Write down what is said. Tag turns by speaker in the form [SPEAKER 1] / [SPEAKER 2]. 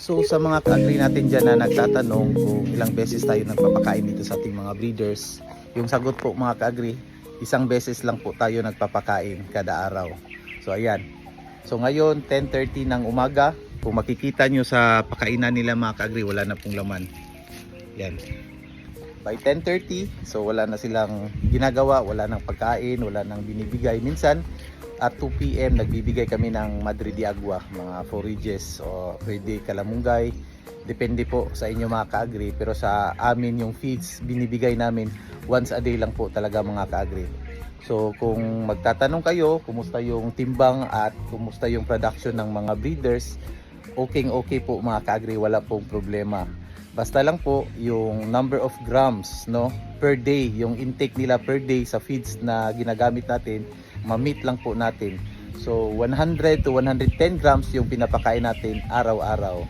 [SPEAKER 1] So sa mga ka-agri natin dyan na nagtatanong kung ilang beses tayo nagpapakain dito sa ating mga breeders, yung sagot po mga ka-agri, isang beses lang po tayo nagpapakain kada araw. So ayan. So ngayon 10.30 ng umaga, kung makikita nyo sa pakainan nila mga ka-agri, wala na pong laman. Yan. By 10.30, so wala na silang ginagawa, wala nang pagkain, wala nang binibigay. Minsan, at 2 p.m. nagbibigay kami ng Madre de Agua, mga forages o pwede kalamunggay. Depende po sa inyo mga ka-agri. Pero sa amin yung feeds binibigay namin once a day lang po talaga mga ka-agri. So kung magtatanong kayo kumusta yung timbang at kumusta yung production ng mga breeders, okay okay po mga ka-agri, wala pong problema. Basta lang po yung number of grams no per day, yung intake nila per day sa feeds na ginagamit natin, ma-meet lang po natin. So 100 to 110 grams yung pinapakain natin araw-araw.